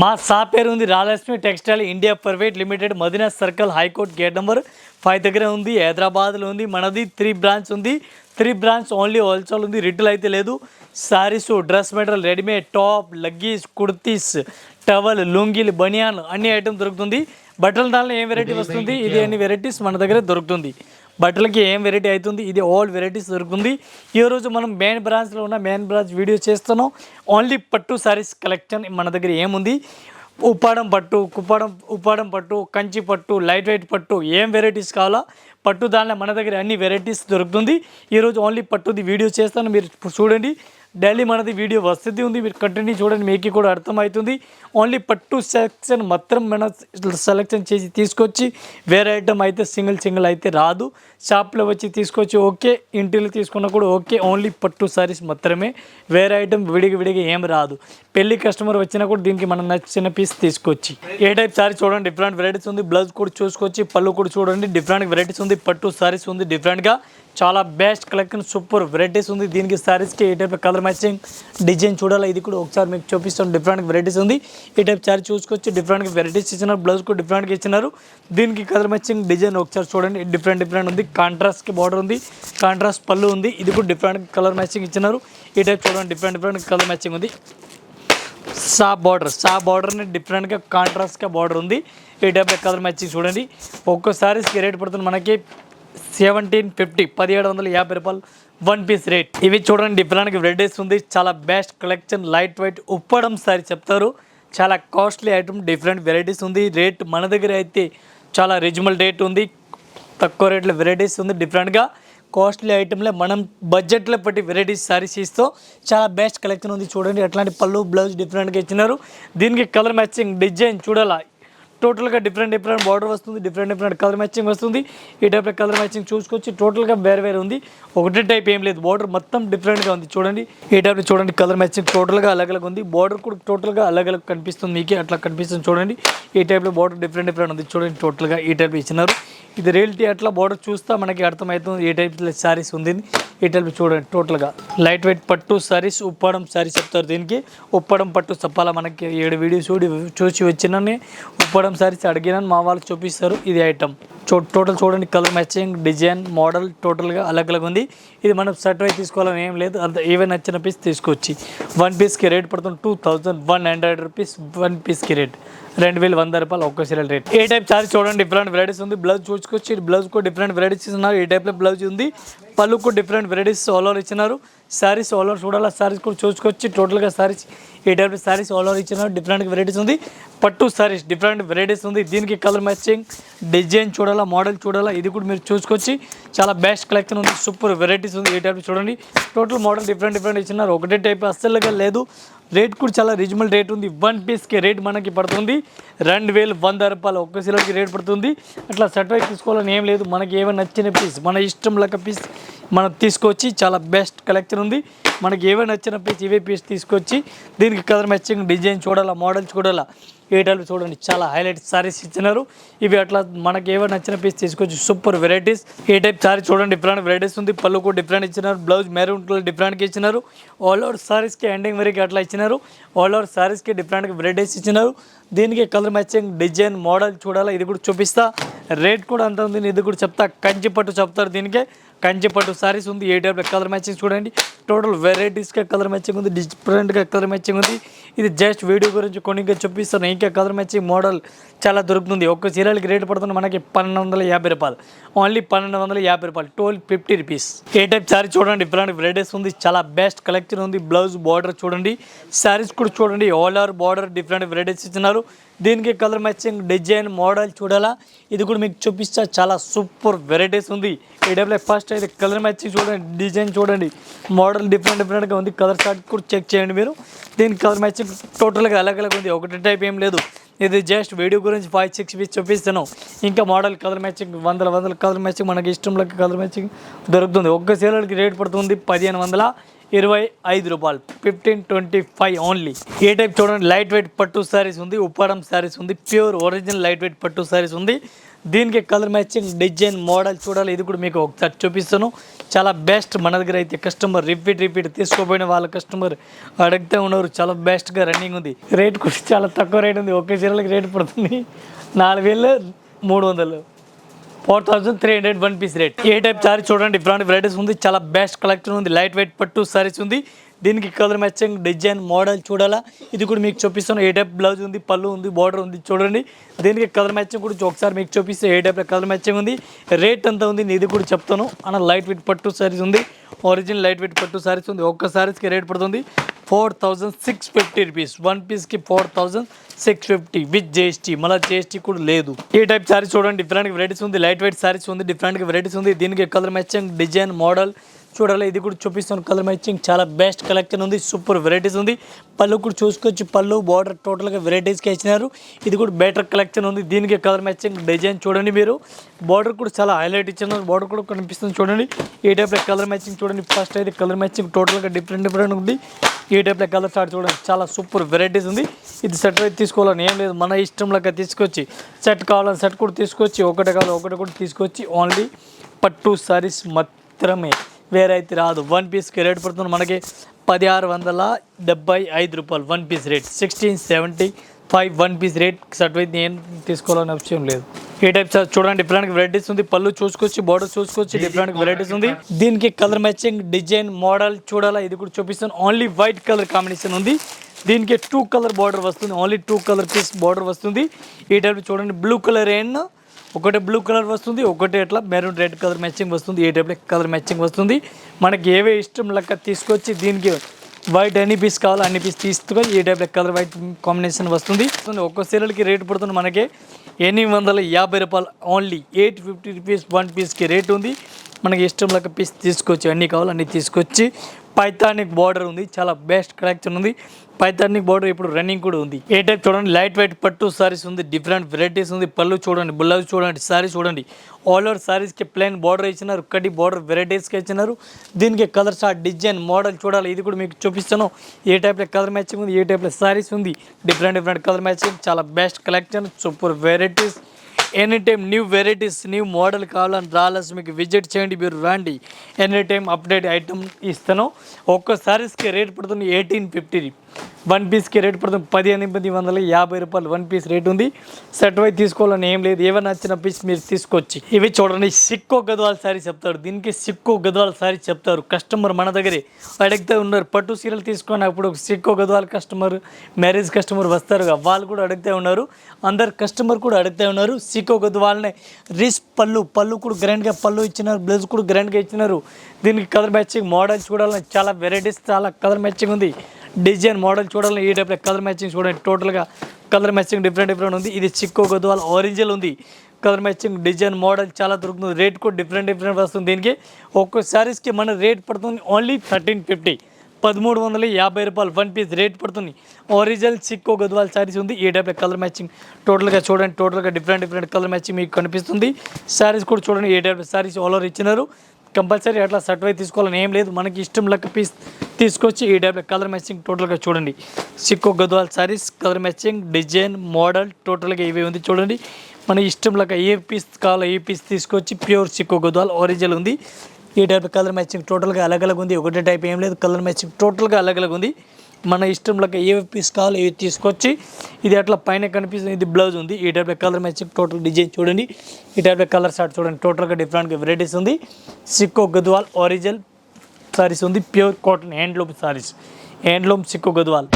మా సా పేరు ఉంది రాలక్ష్మి textile India private limited Madina circle high court gate number five దగ్గర ఉంది హైదరాబాద్లో ఉంది మనది త్రీ బ్రాంచ్ ఉంది. త్రీ బ్రాంచ్ ఓన్లీ హోల్సేల్ ఉంది రిటైల్ అయితే లేదు. Saris dress material readymade top leggings kurtis towel లుంగీలు బనియాన్ అన్ని ఐటమ్ దొరుకుతుంది. బట్టల దానిలో ఏం వెరైటీ వస్తుంది? ఇది అన్ని వెరైటీస్ మన దగ్గర దొరుకుతుంది. బట్టలకి ఏం వెరైటీ అవుతుంది? ఇది ఆల్ వెరైటీస్ దొరుకుతుంది. ఈరోజు మనం మెయిన్ బ్రాంచ్లో ఉన్న మెయిన్ బ్రాంచ్ వీడియో చేస్తున్నాం. ఓన్లీ పట్టు సారీస్ కలెక్షన్ మన దగ్గర ఏముంది? ఉప్పాడం పట్టు కుప్పాడం ఉప్పాడం పట్టు కంచి పట్టు లైట్ వెయిట్ పట్టు ఏం వెరైటీస్ కావాలా? పట్టు దానిలో మన దగ్గర అన్ని వెరైటీస్ దొరుకుతుంది. ఈరోజు ఓన్లీ పట్టుది వీడియో చేస్తాను. మీరు చూడండి. డైలీ మనది వీడియో వస్తుంది ఉంది. మీరు కంటిన్యూ చూడండి మీకు కూడా అర్థమవుతుంది. ఓన్లీ పట్టు సెలెక్షన్ మాత్రం మన సెలెక్షన్ చేసి తీసుకొచ్చి వేరే ఐటమ్ అయితే సింగిల్ సింగిల్ అయితే రాదు. షాప్లో వచ్చి తీసుకొచ్చి ఓకే. ఇంటిలో తీసుకున్నా కూడా ఓకే. ఓన్లీ పట్టు సారీస్ మాత్రమే. వేరే ఐటమ్ విడిగి విడిగి ఏం రాదు. పెళ్ళి కస్టమర్ వచ్చినా కూడా దీనికి మనం నచ్చిన పీస్ తీసుకొచ్చి. ఏ టైప్ సారీ చూడండి డిఫరెంట్ వెరైటీస్ ఉంది. బ్లౌజ్ కూడా చూసుకొచ్చి పళ్ళు కూడా చూడండి డిఫరెంట్ వెరైటీస్ ఉంది. పట్టు సారీస్ ఉంది డిఫరెంట్గా చాలా బెస్ట్ కలెక్షన్ సూపర్ వెరైటీస్ ఉంది. దీనికి సారీస్కి ఏ టైప్ కలర్ మ్యాచింగ్ డిజైన్ చూడాలి? ఇది కూడా ఒకసారి మీకు చూపిస్తాను. డిఫరెంట్ వెరైటీస్ ఉంది. ఈ టైప్ సారీ చూసుకొచ్చి డిఫరెంట్ వెరైటీస్ ఇచ్చినారు. బ్లౌజ్ కూడా డిఫరెంట్గా ఇచ్చినారు. దీనికి కలర్ మ్యాచింగ్ డిజైన్ ఒకసారి చూడండి. డిఫరెంట్ డిఫరెంట్ ఉంది. కాంట్రాస్ట్కి బార్డర్ ఉంది. కాంట్రాస్ట్ పళ్ళు ఉంది. ఇది కూడా డిఫరెంట్ కలర్ మ్యాచింగ్ ఇచ్చినారు. ఈ టైప్ చూడండి. డిఫరెంట్ డిఫరెంట్ కలర్ మ్యాచింగ్ ఉంది. సా బార్డర్ సా బార్డర్ని డిఫరెంట్గా కాంట్రాస్ట్గా బార్డర్ ఉంది. ఈ టైప్ కలర్ మ్యాచింగ్ చూడండి. ఒక్కో రేట్ పడుతుంది మనకి సెవెంటీన్ ఫిఫ్టీ పదిహేడు వందల యాభై రూపాయలు వన్ పీస్ రేట్ ఇవి చూడండి డిఫరెంట్గా వెరైటీస్ ఉంది చాలా best collection light weight Uppada sari చెప్తారు. చాలా కాస్ట్లీ ఐటమ్ డిఫరెంట్ వెరైటీస్ ఉంది. రేట్ మన దగ్గర అయితే చాలా రిజనబుల్ రేట్ ఉంది. తక్కువ రేట్లో వెరైటీస్ ఉంది. డిఫరెంట్గా కాస్ట్లీ ఐటమ్లే మనం బడ్జెట్లో పెట్టి వెరైటీస్ సారీస్ ఇస్తూ చాలా బెస్ట్ కలెక్షన్ ఉంది. చూడండి అట్లాంటి పళ్ళు బ్లౌజ్ డిఫరెంట్గా ఇచ్చినారు. దీనికి కలర్ మ్యాచింగ్ డిజైన్ చూడాలా? టోటల్గా డిఫరెంట్ డిఫరెంట్ బార్డర్ వస్తుంది డిఫరెంట్ డిఫరెంట్ కలర్ మ్యాచింగ్ వస్తుంది. ఈ టైప్ కలర్ మ్యాచింగ్ చూసుకొచ్చి టోటల్గా వేరే వేరే ఉంది. ఒకటే టైప్ ఏం లేదు. బార్డర్ మొత్తం డిఫరెంట్గా ఉంది. చూడండి. ఈ టైప్ చూడండి. కలర్ మ్యాచింగ్ టోటల్గా అలగ్ ఉంది. బార్డర్ కూడా టోటల్గా అలగ్ అలగ్ కనిపిస్తుంది మీకు. అట్లా కనిపిస్తుంది చూడండి. ఈ టైప్లో బార్డర్ డిఫరెంట్ డిఫరెంట్ ఉంది. చూడండి టోటల్గా ఈ టైప్ ఇచ్చినారు. ఇది రియల్టీ అట్లా బార్డర్ చూస్తా మనకి అర్థమవుతుంది. ఏ టైప్ శారీస్ ఉంది. ఈ టైప్ చూడండి టోటల్గా. లైట్ వెయిట్ పట్టు సారీస్ ఉప్పడం సారీస్ చెప్తారు దీనికి. ఉప్పడం పట్టు చెప్పాలా మనకి. ఏడు వీడియోస్ చూడి చూసి వచ్చిన ఉప్పడం సారీస్ అడిగినాను మా వాళ్ళు చూపిస్తారు ఇది ఐటమ్ చూ టోటల్ చూడండి కలర్ మ్యాచింగ్ డిజైన్ మోడల్ టోటల్గా అలగ్ అలగ్ ఉంది. ఇది మనం సెట్ అయి తీసుకోవాలని ఏం లేదు అంత ఏవే నచ్చిన పీస్ తీసుకొచ్చి. వన్ పీస్కి రేట్ పడుతుంది two thousand one hundred rupees one పీస్కి రేట్ రెండు వేలు వంద రూపాయలు ఒక్క సీరియల్ రేట్ ఏ టైప్ చార్జ్ చూడండి డిఫరెంట్ వెరైటీస్ ఉంది. బ్లౌజ్ చూసుకొచ్చి బ్లౌజ్ కూడా డిఫరెంట్ వెరైటీస్ ఉన్నారు. ఈ టైప్లో బ్లౌజ్ ఉంది. పళ్ళు కూడా డిఫరెంట్ వెరైటీస్ ఆల్ ఓవర్ ఇచ్చినారు. శారీస్ ఆల్ ఓవర్ చూడాలి? సారీస్ కూడా చూసుకొచ్చి టోటల్గా శారీస్ ఈ టైప్ సారీస్ ఆల్ ఓవర్ ఇచ్చినారు డిఫరెంట్ వెరైటీస్ ఉంది. పట్టు శారీస్ డిఫరెంట్ వెరైటీస్ ఉంది. దీనికి కలర్ మ్యాచింగ్ డిజైన్ చూడాలా మోడల్ చూడాలా ఇది కూడా మీరు చూసుకొచ్చి చాలా బెస్ట్ కలెక్షన్ ఉంది. సూపర్ వెరైటీస్ ఉంది ఈ టైప్ చూడండి. టోటల్ మోడల్ డిఫరెంట్ డిఫరెంట్ ఇచ్చినారు. ఒకటే టైప్ అస్సలుగా లేదు. రేట్ కూడా చాలా రీజనబుల్ రేట్ ఉంది. వన్ పీస్కి రేట్ మనకి పడుతుంది. రెండు వేలు వంద రూపాయలు ఒక్క సిలోకి రేట్ పడుతుంది. అట్లా సర్టిఫైట్ తీసుకోవాలని ఏం లేదు. మనకి ఏమైనా నచ్చిన పీస్ మన ఇష్టం లెక్క పీస్ మనం తీసుకొచ్చి చాలా బెస్ట్ కలెక్షన్ ఉంది. మనకి ఏమైనా నచ్చిన పీస్ ఇవే పీస్ తీసుకొచ్చి దీనికి కలర్ మ్యాచింగ్ డిజైన్ చూడాలా మోడల్ చూడాలా ఏ టైప్ చూడండి. చాలా హైలైట్ సారీస్ ఇచ్చినారు. ఇవి అట్లా మనకి ఏమైనా నచ్చిన పీస్ తీసుకొచ్చి సూపర్ వెరైటీస్ ఏ టైప్ సారీ చూడండి డిఫరెంట్ వెరైటీస్ ఉంది. పళ్ళు కూడా డిఫరెంట్ ఇచ్చినారు. బ్లౌజ్ మెరూన్ కలర్ డిఫరెంట్గా ఇచ్చినారు. ఆల్ ఓవర్ సారీస్కి ఎండింగ్ వరకు అట్లా ఇచ్చినారు. ఆల్ ఓవర్ సారీస్కి డిఫరెంట్గా వెరైటీస్ ఇచ్చినారు. దీనికి కలర్ మ్యాచింగ్ డిజైన్ మోడల్ చూడాలా ఇది కూడా చూపిస్తా. రేట్ కూడా అంత ఉంది ఇది కూడా చెప్తా. కంచి పట్టు చెప్తారు దీనికే. కంచి పట్టు సారీస్ ఉంది ఏ టైప్ కలర్ మ్యాచింగ్ చూడండి. టోటల్ వెరైటీస్గా కలర్ మ్యాచింగ్ ఉంది డిఫరెంట్గా కలర్ మ్యాచింగ్ ఉంది. ఇది జస్ట్ వీడియో గురించి కొన్నిగా చూపిస్తాను. ఇంకా కలర్ మ్యాచింగ్ మోడల్ చాలా దొరుకుతుంది. ఒక్క చీరలకి రేట్ పడుతుంది మనకి పన్నెండు వందల యాభై రూపాయలు. ఓన్లీ పన్నెండు వందల యాభై రూపాయలు. టోల్ ఫిఫ్టీ రూపీస్ ఏ టైప్ సారీ చూడండి. డిఫరెంట్ వెరైటీస్ ఉంది. చాలా బెస్ట్ కలెక్షన్ ఉంది. బ్లౌజ్ బార్డర్ చూడండి. శారీస్ కూడా చూడండి. All over border different varieties ఇచ్చినారు దీనికి కలర్ మ్యాచింగ్ డిజైన్ మోడల్ చూడాలా? ఇది కూడా మీకు చూపిస్తా. చాలా సూపర్ వెరైటీస్ ఉంది. ఈ ఫస్ట్ అయితే కలర్ మ్యాచింగ్ చూడండి డిజైన్ చూడండి. మోడల్ డిఫరెంట్ డిఫరెంట్గా ఉంది. కలర్ చార్ట్ కూడా చెక్ చేయండి మీరు. దీనికి కలర్ మ్యాచింగ్ టోటల్గా అలగ్ అలగ్ ఉంది. ఒకటి టైప్ ఏం లేదు. ఇది జస్ట్ వీడియో గురించి ఫైవ్ సిక్స్ పీస్ చూపిస్తాను ఇంకా మోడల్ కలర్ మ్యాచింగ్ వందల వందల కలర్ మ్యాచింగ్ మనకి ఇష్టంలో కలర్ మ్యాచింగ్ దొరుకుతుంది. ఒక్క సీరియల్కి రేట్ పడుతుంది పదిహేను వందల. ఇరవై ఐదు రూపాయలు. ఫిఫ్టీన్ ట్వంటీ ఫైవ్ ఓన్లీ ఏ టైప్ చూడండి లైట్ వెయిట్ పట్టు శారీస్ ఉంది ఉప్పాడం శారీస్ ఉంది ప్యూర్ ఒరిజినల్ లైట్ వెయిట్ పట్టు శారీస్ ఉంది. దీనికి కలర్ మ్యాచింగ్ డిజైన్ మోడల్ చూడాలి. ఇది కూడా మీకు ఒకసారి చూపిస్తాను. చాలా బెస్ట్ మన దగ్గర అయితే కస్టమర్ రిపీట్ రిపీట్ తీసుకోపోయిన వాళ్ళ కస్టమర్ అడిగితే ఉన్నారు చాలా బెస్ట్గా రన్నింగ్ ఉంది. రేట్ కూడా చాలా తక్కువ రేట్ ఉంది. ఒకే చీరలకు రేట్ పడుతుంది. నాలుగు వేలు మూడు వందలు. Four thousand three hundred one piece rate ఏ టైప్ సారీ చూడండి డిఫరెంట్ వెరైటీస్ ఉంది. చాలా బెస్ట్ కలెక్షన్ ఉంది. లైట్ వెయిట్ పట్టు సారీస్ ఉంది. దీనికి కలర్ మ్యాచింగ్ డిజైన్ మోడల్ చూడాలా? ఇది కూడా మీకు చూపిస్తాను. ఏ టైప్ బ్లౌజ్ ఉంది పళ్ళు ఉంది బార్డర్ ఉంది చూడండి. దీనికి కలర్ మ్యాచింగ్ కూడా ఒకసారి మీకు చూపిస్తే ఏ టైప్ కలర్ మ్యాచింగ్ ఉంది. రేట్ ఎంత ఉంది? ఇది కూడా చెప్తాను. అన్న లైట్ వెయిట్ పట్టు సారీస్ ఉంది. ఒరిజినల్ లైట్ వెయిట్ పట్టు సారీస్ ఉంది. ఒక్క సారీస్కి రేట్ పడుతుంది. Four thousand six fifty rupees. One పీస్కి four thousand six fifty with GST మళ్ళీ జిఎస్టీ కూడా లేదు. ఈ టైప్ సారీస్ చూడండి డిఫరెంట్ వెరైటీస్ ఉంది లైట్ వెయిట్ సారీస్ ఉంది డిఫరెంట్ వెరైటీస్ ఉంది. దీనికి కలర్ మ్యాచింగ్ డిజైన్ మోడల్ చూడాలి. ఇది కూడా చూపిస్తాను. కలర్ మ్యాచింగ్ చాలా బెస్ట్ కలెక్షన్ ఉంది సూపర్ వెరైటీస్ ఉంది. పళ్ళు కూడా చూసుకోవచ్చు. పళ్ళు బార్డర్ టోటల్గా వెరైటీస్కి ఇచ్చినారు. ఇది కూడా బెటర్ కలెక్షన్ ఉంది. దీనికి కలర్ మ్యాచింగ్ డిజైన్ చూడండి మీరు. బార్డర్ కూడా చాలా హైలైట్ ఇచ్చినారు బార్డర్ కూడా కనిపిస్తుంది చూడండి. ఈ టైప్లో కలర్ మ్యాచింగ్ చూడండి. ఫస్ట్ అయితే కలర్ మ్యాచింగ్ టోటల్గా డిఫరెంట్ డిఫరెంట్ ఉంది. ఈ టైప్లో కలర్ స్టార్ట్ చూడండి. చాలా సూపర్ వెరైటీస్ ఉంది. ఇది సెట్ అయితే తీసుకోవాలని ఏం లేదు. మన ఇష్టంలాగా తీసుకొచ్చి సెట్ కావాలని సెట్ కూడా తీసుకొచ్చి ఒకటి కావాలి ఒకటి కూడా తీసుకొచ్చి ఓన్లీ పట్టు సారీస్ మాత్రమే. వేరే అయితే రాదు వన్ పీస్కి రేట్ పడుతుంది మనకి పదిహారు వందల డెబ్బై ఐదు రూపాయలు. One piece rate sixteen seventy five one piece rate అయితే ఏం తీసుకోవాలని అవసరం లేదు. ఏ టైప్ సార్ చూడండి డిఫరెంట్ వెరైటీస్ ఉంది. పళ్ళు చూసుకోవచ్చు బార్డర్ చూసుకోవచ్చు డిఫరెంట్ వెరైటీస్ ఉంది. దీనికి కలర్ మ్యాచింగ్ డిజైన్ మోడల్ చూడాలా? ఇది కూడా చూపిస్తాను. ఓన్లీ వైట్ కలర్ కాంబినేషన్ ఉంది. దీనికి టూ కలర్ బార్డర్ వస్తుంది. Only two colour piece border వస్తుంది. ఈ టైప్ చూడండి బ్లూ కలర్ అండ్ ఒకటి బ్లూ కలర్ వస్తుంది. ఒకటి అట్లా మెరూన్ రెడ్ కలర్ మ్యాచింగ్ వస్తుంది. ఏ టైప్లో కలర్ మ్యాచింగ్ వస్తుంది? మనకి ఏవే ఇష్టం లెక్క తీసుకొచ్చి దీనికి వైట్ అన్ని పీస్ కావాలో అన్ని పీస్ తీసుకొని ఏ టైప్ కలర్ వైట్ కాంబినేషన్ వస్తుంది. ఒక్క సీరియల్కి రేటు పడుతుంది మనకి ఎనిమిది వందల యాభై రూపాయలు only eight fifty rupees one పీస్కి రేట్ ఉంది. మనకి ఇష్టం లెక్క పీస్ తీసుకొచ్చి అన్ని కావాలి అన్ని తీసుకొచ్చి పైథానిక్ బార్డర్ ఉంది. చాలా బెస్ట్ కలెక్షన్ ఉంది. పైథానిక్ బార్డర్ ఇప్పుడు రన్నింగ్ కూడా ఉంది. ఏ టైప్ చూడండి లైట్ వెయిట్ పట్టు సారీస్ ఉంది డిఫరెంట్ వెరైటీస్ ఉంది. పళ్ళు చూడండి బ్లౌజ్ చూడండి సారీ చూడండి. ఆల్ ఓవర్ సారీస్కి ప్లెయిన్ బార్డర్ ఇచ్చినారు కడి బార్డర్ వెరైటీస్కి ఇచ్చినారు. దీనికి కలర్స్ ఆ డిజైన్ మోడల్ చూడాలి. ఇది కూడా మీకు చూపిస్తాను. ఏ టైప్లో కలర్ మ్యాచింగ్ ఉంది ఏ టైప్లో సారీస్ ఉంది. డిఫరెంట్ డిఫరెంట్ కలర్ మ్యాచింగ్ చాలా best collection super varieties any time new varieties new model కావాలని రాలేసి మీకు విజిట్ చేయండి మీరు రండి. ఎనీ టైం అప్డేట్ ఐటమ్ ఇస్తాను. ఒక్క సారీస్కి రేట్ పడుతుంది ఎయిటీన్ ఫిఫ్టీ వన్ పీస్కి రేట్ పడుతుంది పది ఎనిమిది వందల యాభై రూపాయలు. వన్ పీస్ రేట్ ఉంది. సెట్ వై తీసుకోవాలని ఏం లేదు. ఏమైనా నచ్చిన పీస్ మీరు తీసుకొచ్చి. ఇవి చూడండి. సిక్కో గద్వాల సారీ చెప్తారు. దీనికి సిక్కో గద్వాల సారీ చెప్తారు. కస్టమర్ మన దగ్గరే. అడిగితే ఉన్నారు. పట్టు సీరలు తీసుకొని అప్పుడు Sico Gadwal customer marriage customer వస్తారు వాళ్ళు కూడా అడిగితే ఉన్నారు. అందరు కస్టమర్ కూడా అడిగితే ఉన్నారు. సిక్కో గద్వాలనే రిస్ పళ్ళు పళ్ళు కూడా గ్రాండ్గా పళ్ళు ఇచ్చినారు. బ్లౌజ్ కూడా గ్రాండ్గా ఇచ్చినారు. దీనికి కలర్ మ్యాచింగ్ మోడల్ చూడాలని చాలా వెరైటీస్ చాలా కలర్ మ్యాచింగ్ ఉంది. డిజైన్ మోడల్ చూడాలని ఈ టైప్లో కలర్ మ్యాచింగ్ చూడండి. టోటల్గా కలర్ మ్యాచింగ్ డిఫరెంట్ డిఫరెంట్ ఉంది. ఇది చిక్కో గద్వాల ఆరెంజల్ ఉంది. కలర్ మ్యాచింగ్ డిజైన్ మోడల్ చాలా దొరుకుతుంది. రేట్ కూడా డిఫరెంట్ డిఫరెంట్ వస్తుంది దీనికి. ఒక్కో శారీస్కి మన రేట్ పడుతుంది ఓన్లీ థర్టీన్ ఫిఫ్టీ. పదమూడు వందల యాభై రూపాయలు వన్ పీస్ రేట్ పడుతుంది. ఒరిజినల్ చిక్కో గద్వాల్ శారీస్ ఉంది. ఈ టైప్లో కలర్ మ్యాచింగ్ టోటల్గా చూడండి. టోటల్గా డిఫరెంట్ డిఫరెంట్ కలర్ మ్యాచింగ్ మీకు కనిపిస్తుంది. శారీస్ కూడా చూడండి. ఏ టైప్ శారీస్ ఆల్ ఓవర్ ఇచ్చినారు. కంపల్సరీ అట్లా సర్టిఫై తీసుకోవాలని ఏం లేదు. మనకి ఇష్టం లెక్క పీస్ తీసుకొచ్చి ఈ టైప్లో కలర్ మ్యాచింగ్ టోటల్గా చూడండి. Sico Gadwal saris colour matching design model టోటల్గా ఇవి ఉంది చూడండి. మన ఇష్టం లెక్క ఏ పీస్ కావాలో ఏ పీస్ తీసుకొచ్చి ప్యూర్ సిక్కు గద్వాల్ ఒరిజినల్ ఉంది. ఈ టైప్ కలర్ మ్యాచింగ్ టోటల్గా అలగ్ ఉంది ఒకటే టైప్ ఏం లేదు. కలర్ మ్యాచింగ్ టోటల్గా అలగ్ ఉంది మన ఇష్టంలోకి ఏ పీస్ కావాలి ఏవి తీసుకొచ్చి ఇది అట్లా పైన కనిపిస్తుంది. ఇది బ్లౌజ్ ఉంది. ఈ type colour matching total design చూడండి. ఈ టైప్ కలర్ షార్ట్ చూడండి. టోటల్గా డిఫరెంట్గా వెరైటీస్ ఉంది. సిక్కో గద్వాల్ ఒరిజినల్ సారీస్ ఉంది. Pure cotton handloom saris handloom Sico Gadwal.